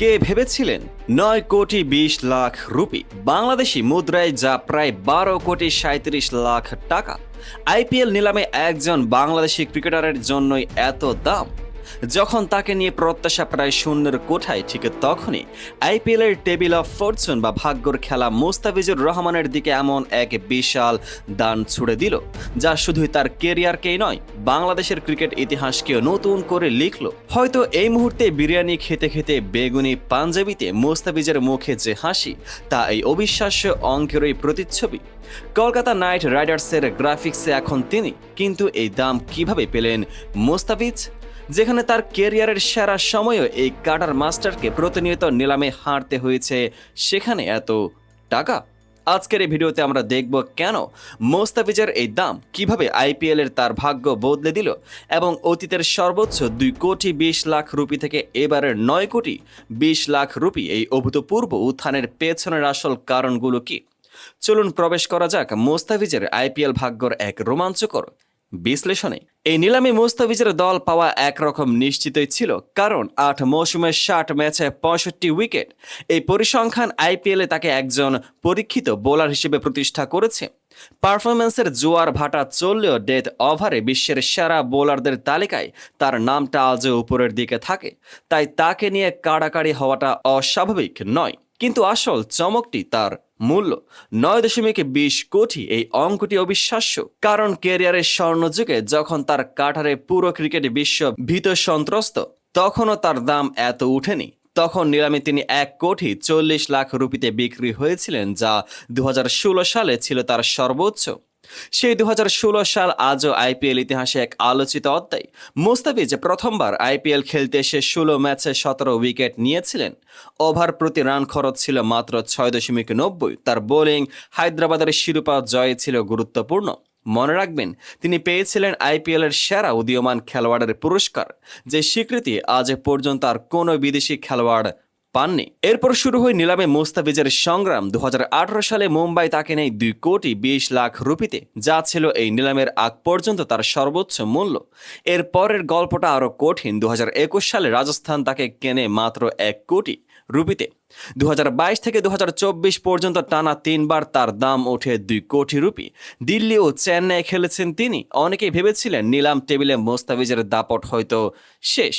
কে ভেবেছিলেন? নয় কোটি বিশ লাখ রুপি। বাংলাদেশি মুদ্রায় যা প্রায় বারো কোটি সাঁত্রিশ লাখ টাকা। আইপিএল নিলামে একজন বাংলাদেশি ক্রিকেটারের জন্যই এত দাম। যখন তাকে নিয়ে প্রত্যাশা প্রায় শূন্যের কোঠায়, ঠিক তখনই আইপিএল এর টেবিল অফ ফরচুন বা ভাগ্যর খেলা মোস্তাফিজুর রহমানের দিকে এমন এক বিশাল দান ছুড়ে দিল, যা শুধুই তার কেরিয়ারকেই নয়, বাংলাদেশের ক্রিকেট ইতিহাসকেও নতুন করে লিখল। হয়তো এই মুহূর্তে বিরিয়ানি খেতে খেতে বেগুনি পাঞ্জাবিতে মোস্তাফিজের মুখে যে হাসি, তা এই অবিশ্বাস্য অঙ্কেরই প্রতিচ্ছবি। কলকাতা নাইট রাইডার্সের গ্রাফিক্সে এখন তিনি, কিন্তু এই দাম কীভাবে পেলেন মোস্তাফিজ? যেখানে তার কেরিয়ারের সেরা সময়ও এই কাটার মাস্টারকে প্রতিনিয়ত নিলামে হারতে হয়েছে। সেখানে এত টাকা? আজকের এই ভিডিওতে আমরা দেখব কেন মোস্তাফিজের এই দাম কীভাবে আইপিএল এর তার ভাগ্য বদলে দিল এবং অতীতের সর্বোচ্চ দুই কোটি বিশ লাখ রুপি থেকে এবারের নয় কোটি বিশ লাখ রুপি এই অভূতপূর্ব উত্থানের পেছনের আসল কারণগুলো কি? চলুন প্রবেশ করা যাক মোস্তাফিজের আইপিএল ভাগ্যর এক রোমাঞ্চকর বিশ্লেষণে, এই নিলামে মোস্তাফিজের দল পাওয়া একরকম নিশ্চিতই ছিল, কারণ আট মৌসুমে ষাট ম্যাচে পঁয়ষট্টি উইকেট। এই পরিসংখ্যান আইপিএলে তাকে একজন পরীক্ষিত বোলার হিসেবে প্রতিষ্ঠা করেছে। পারফরমেন্সের জোয়ার ভাটা চললেও ডেথ ওভারে বিশ্বের সেরা বোলারদের তালিকায় তার নামটা আজও উপরের দিকে থাকে। তাই তাকে নিয়ে কাড়াকাড়ি হওয়াটা অস্বাভাবিক নয়, কিন্তু আসল চমকটি তার মূল্য নয় দশমিক বিশ কোটি এই অঙ্কটি অবিশ্বাস্য। কারণ কেরিয়ারের স্বর্ণযুগে যখন তার কাঠারে পুরো ক্রিকেট বিশ্ব ভীত সন্ত্রস্ত, তখনও তার দাম এত উঠেনি। তখন নিলামে তিনি এক কোটি চল্লিশ লাখ রুপিতে বিক্রি হয়েছিলেন, যা দু হাজার ষোলো সালে ছিল তার সর্বোচ্চ। সেই দু হাজার ষোলো সাল আজও আইপিএল ইতিহাসে এক আলোচিত অধ্যায়। মুস্তাফিজ প্রথমবার আইপিএল খেলতে এসে ষোলো ম্যাচে সতেরো উইকেট নিয়েছিলেন। ওভার প্রতি রান খরচ ছিল মাত্র ছয় দশমিক নব্বই। তার বোলিং হায়দ্রাবাদের শিরোপা জয়ে ছিল গুরুত্বপূর্ণ। মনে রাখবেন, তিনি পেয়েছিলেন আইপিএল এর সেরা উদীয়মান খেলোয়াড়ের পুরস্কার। যে স্বীকৃতি আজ পর্যন্ত আর কোনো বিদেশি খেলোয়াড় পাননি। এরপর শুরু হয় নিলামে মোস্তাফিজের সংগ্রাম। দু হাজার আঠারো সালে মুম্বাই তাকে নেয় দুই কোটি বিশ লাখ রুপিতে। যা ছিল এই নিলামের আগ পর্যন্ত তার সর্বোচ্চ মূল্য। এর পরের গল্পটা আরও কঠিন। দু হাজার একুশ সালে রাজস্থান তাকে কেনে মাত্র এক কোটি রুপিতে। দু হাজার বাইশ থেকে দু হাজার চব্বিশ পর্যন্ত টানা তিনবার তার দাম ওঠে দুই কোটি রুপি। দিল্লি ও চেন্নাই খেলেছেন তিনি। অনেকেই ভেবেছিলেন নিলাম টেবিলে মোস্তাফিজের দাপট হয়তো শেষ।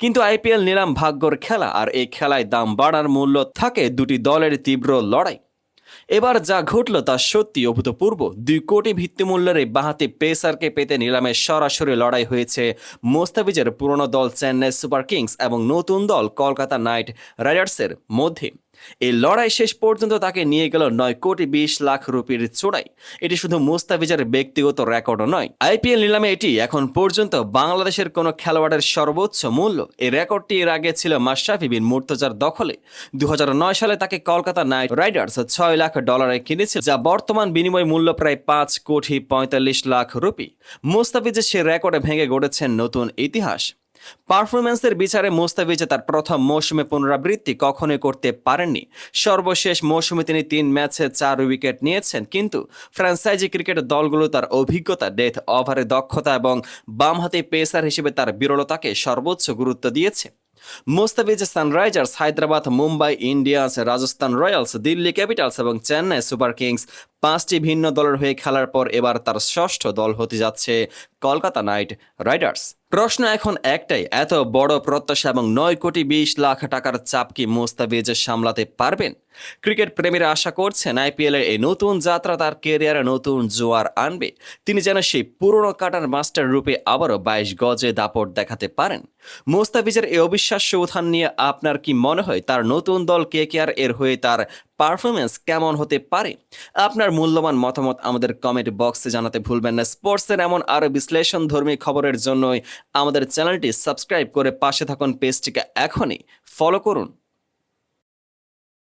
কিন্তু আইপিএল নিলাম ভাগ্যর খেলা, আর এই খেলায় দাম বাড়ার মূল্য থাকে দুটি দলের তীব্র লড়াই। এবার যা ঘটল তা সত্যি অভূতপূর্ব। দুই কোটি ভিত্তিমূল্যের এই বাহাতি পেসারকে পেতে নিলামে সরাসরি লড়াই হয়েছে মোস্তাফিজের পুরনো দল চেন্নাই সুপার কিংস এবং নতুন দল কলকাতা নাইট রাইডার্সের মধ্যে। এই লড়াই শেষ পর্যন্ত তাকে নিয়ে গেল নয় কোটি বিশ লাখ রুপির চোড়াই এটি শুধু মুস্তাফিজের ব্যক্তিগত রেকর্ডও নয়। আইপিএল নিলামে এটি এখন পর্যন্ত বাংলাদেশের কোনো খেলোয়াড়ের সর্বোচ্চ মূল্য। এই রেকর্ডটি এর আগে ছিল মাশরাফি বিন মুর্তজার দখলে। দু হাজার নয় সালে তাকে কলকাতা নাইট রাইডার্স ছয় লাখ ডলারে কিনেছিল, যা বর্তমান বিনিময় মূল্য প্রায় পাঁচ কোটি পঁয়তাল্লিশ লাখ রুপি। মুস্তাফিজের সে রেকর্ডে ভেঙে গড়েছেন নতুন ইতিহাস। পারফরম্যান্সের বিচারে মোস্তাফিজে তার প্রথম মৌসুমে পুনরাবৃত্তি কখনোই করতে পারেননি। সর্বশেষ মৌসুমে তিনি তিন ম্যাচে চার উইকেট নিয়েছেন, কিন্তু ফ্র্যাঞ্চাইজি ক্রিকেট দলগুলো তার অভিজ্ঞতা, ডেথ, ওভারে দক্ষতা এবং বামহাতি পেসার হিসেবে তার বিরলতাকে সর্বোচ্চ গুরুত্ব দিয়েছে। Mustafiz Sunrisers, Hyderabad, Mumbai Indians, Rajasthan Royals, Delhi Capitals এবং চেন্নাই সুপার কিংস পাঁচটি ভিন্ন দলের হয়ে খেলার পর এবার তার ষষ্ঠ দল হতে যাচ্ছে কলকাতা নাইট রাইডার্স। প্রশ্ন এখন একটাই, এত বড় প্রত্যাশা এবং নয় কোটি বিশ লাখ টাকার চাপ কি মোস্তাফিজ সামলাতে পারবেন? ক্রিকেট প্রেমীরা আশা করছেন আইপিএল এর এই নতুন যাত্রা তার কেরিয়ারে নতুন জোয়ার আনবে। তিনি যেন সেই পুরনো কাটার মাস্টার রূপে আবারও বাইশ গজে দাপট দেখাতে পারেন। মোস্তাফিজের এই অবিশ্বাস্য উত্থান নিয়ে আপনার কি মনে হয়? তার নতুন দল কে কে আর এর হয়ে তার পারফরমেন্স কেমন হতে পারে? আপনার মূল্যবান মতামত আমাদের কমেন্ট বক্সে জানাতে ভুলবেন না। স্পোর্টসের এমন আরও বিশ্লেষণ ধর্মী খবরের জন্যই আমাদের চ্যানেলটি সাবস্ক্রাইব করে পাশে থাকুন। পেজটিকে এখনই ফলো করুন।